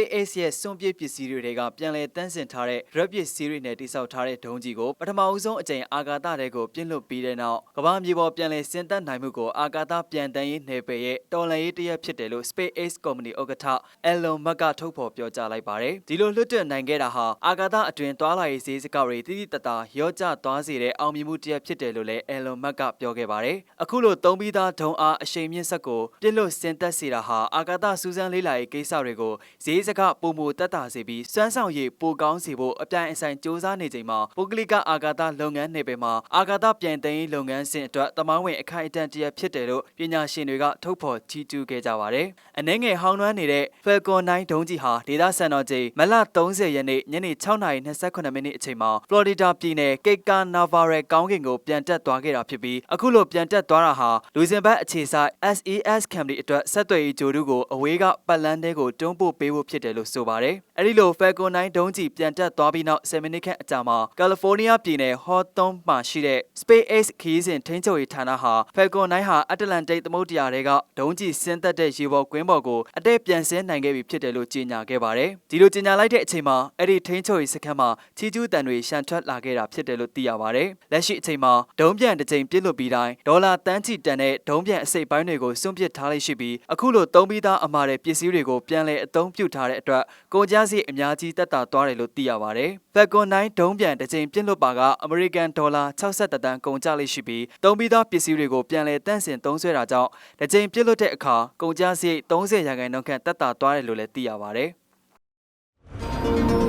SpaceX ရဲ့စွန့်ပစ်ပစ္စည်းတွေကပြန်လည်တန်းဆင်ထားတဲ့ Rapid Series နဲ့တိစောက်ထားတဲ့ဒုံးကြီးကိုပထမအဦးဆုံးအကြိမ်အာကာသထဲကိုပြင့်လွတ်ပြီးတဲ့နောက်ကမ္ဘာမြေပေါ်ပြန်လည်ဆင်းသက်နိုင်မှုကိုအာကာသပြန်တန်းရေးနယ်ပယ်ရဲ့တော်လှန်ရေးတစ်ရပ်ဖြစ်တယ်လို့ SpaceX Company ဥက္ကဋ္ဌ Elon Musk ကထုတ်ဖော်ပြောကြားလိုက်ပါတယ်။ဒီလိုလွတ်တွနိုင်ခဲ့တာဟာအာကာသအတွင်းသွာလာရေးဈေးစကောက်တွေတိတိတတ်တာရော့ကျသွားစေတဲ့အောင်မြင်မှုတစ်ရပ်ဖြစ်တယ်လို့လည်း Elon Musk ကပြောခဲ့ပါတယ်။အခုလိုသုံးပြီးသားဒုံအားအရှိန်မြင့်ဆက်ကိုပြစ်လွတ်ဆင်းသက်စေတာဟာအာကာသစူးစမ်းလေးလာရေးကိစ္စတွေကိုဈေးစကပုံမတက်တာစေပြီးစွမ်းဆောင်ရည်ပိုကောင်းစေဖို့အပြိုင်အဆိုင်စ조사နေချိန်မှာပုဂ္ဂလိကအာကာသလုပ်ငန်းနယ်ပယ်မှာအာကာသပြန်သိမ်းရေးလုပ်ငန်းစဉ်အတွက်တမိုင်းဝင်အခိုင်အတန့်တစ်ရပ်ဖြစ်တယ်လို့ပညာရှင်တွေကထုတ်ဖော်ချီးကျူးခဲ့ကြပါတယ်။ အနှဲငယ်ဟောင်းနှွမ်းနေတဲ့ Falcon 9ဒုံးကြီးဟာဒေသစံတော်ချိန်မလ30ရက်နေ့ညနေ6:28မိနစ်အချိန်မှာ Florida ပြည်နယ် Cape Canaveral ကောင်းကင်ကိုပြန်တက်သွားခဲ့တာဖြစ်ပြီးအခုလိုပြန်တက်သွားတာဟာလူစင်ဘတ်အခြေစိုက် SES Company အတွက်ဆက်သွယ်ရေးဂျိုဒုကိုအဝေးကပတ်လန်းတဲကိုတွန်းပို့ပေးဖို့ဖြစ်တယ်လို့ဆိုပါတယ်။အဲဒီလို Falcon 9ဒုံးကြီးပြန်တက်သွားပြီးနောက်10မိနစ်ခန့်အကြာမှာ California ပြည်နယ် Hawthorne မှာရှိတဲ့ SpaceX ခရီးစဉ်ထိန်းချုပ်ရေးဌာနဟာ Falcon 9ဟာ Atlantic သမုဒ္ဒရာတွေကဒုံးကြီးဆင်းသက်တဲ့ရေပေါ်ကွင်းပေါ်ကိုအတဲပြန်ဆင်းနိုင်ခဲ့ပြီဖြစ်တယ်လို့ကြေညာခဲ့ပါတယ်။ဒီလိုကြေညာလိုက်တဲ့အချိန်မှာအဲ့ဒီထိန်းချုပ်ရေးစခန်းမှာချီကျူးတန်တွေရှန်ထွက်လာခဲ့တာဖြစ်တယ်လို့သိရပါတယ်။လက်ရှိအချိန်မှာဒုံးပြန်တစ်ချိန်ပြစ်လွတ်ပြီးတိုင်းဒေါ်လာတန်းချီတန်တဲ့ဒုံးပြန်အစိပ်ပိုင်းတွေကိုစွန့်ပစ်ထားလိုက်ရှိပြီးအခုလိုသုံးပြီးသားအမှားတဲ့ပစ္စည်းတွေကိုပြန်လည်အသုံးပြုထားတဲ့အတွက်ကုန်ကျစရိတ်အများကြီးတက်တာသွားတယ်လို့သိရပါတယ်။ Falcon 9ဒုံးပြန်တစ်ချိန်ပြစ်လွတ်ပါကအမေရိကန်ဒေါ်လာ62တန်ကုန်ကျလိမ့်ရှိပြီးသုံးပြီးသားပစ္စည်းတွေကိုပြန်လည်တန့်စင်သုံးစွဲတာကြောင့်တစ်ချိန်ပြစ်လွတ်တဲ့အခါကုန်ကျစရိတ်30ရာခိုင်နှုန်းခန့်တက်တာသွားတယ်လို့လည်းသိရပါဗျ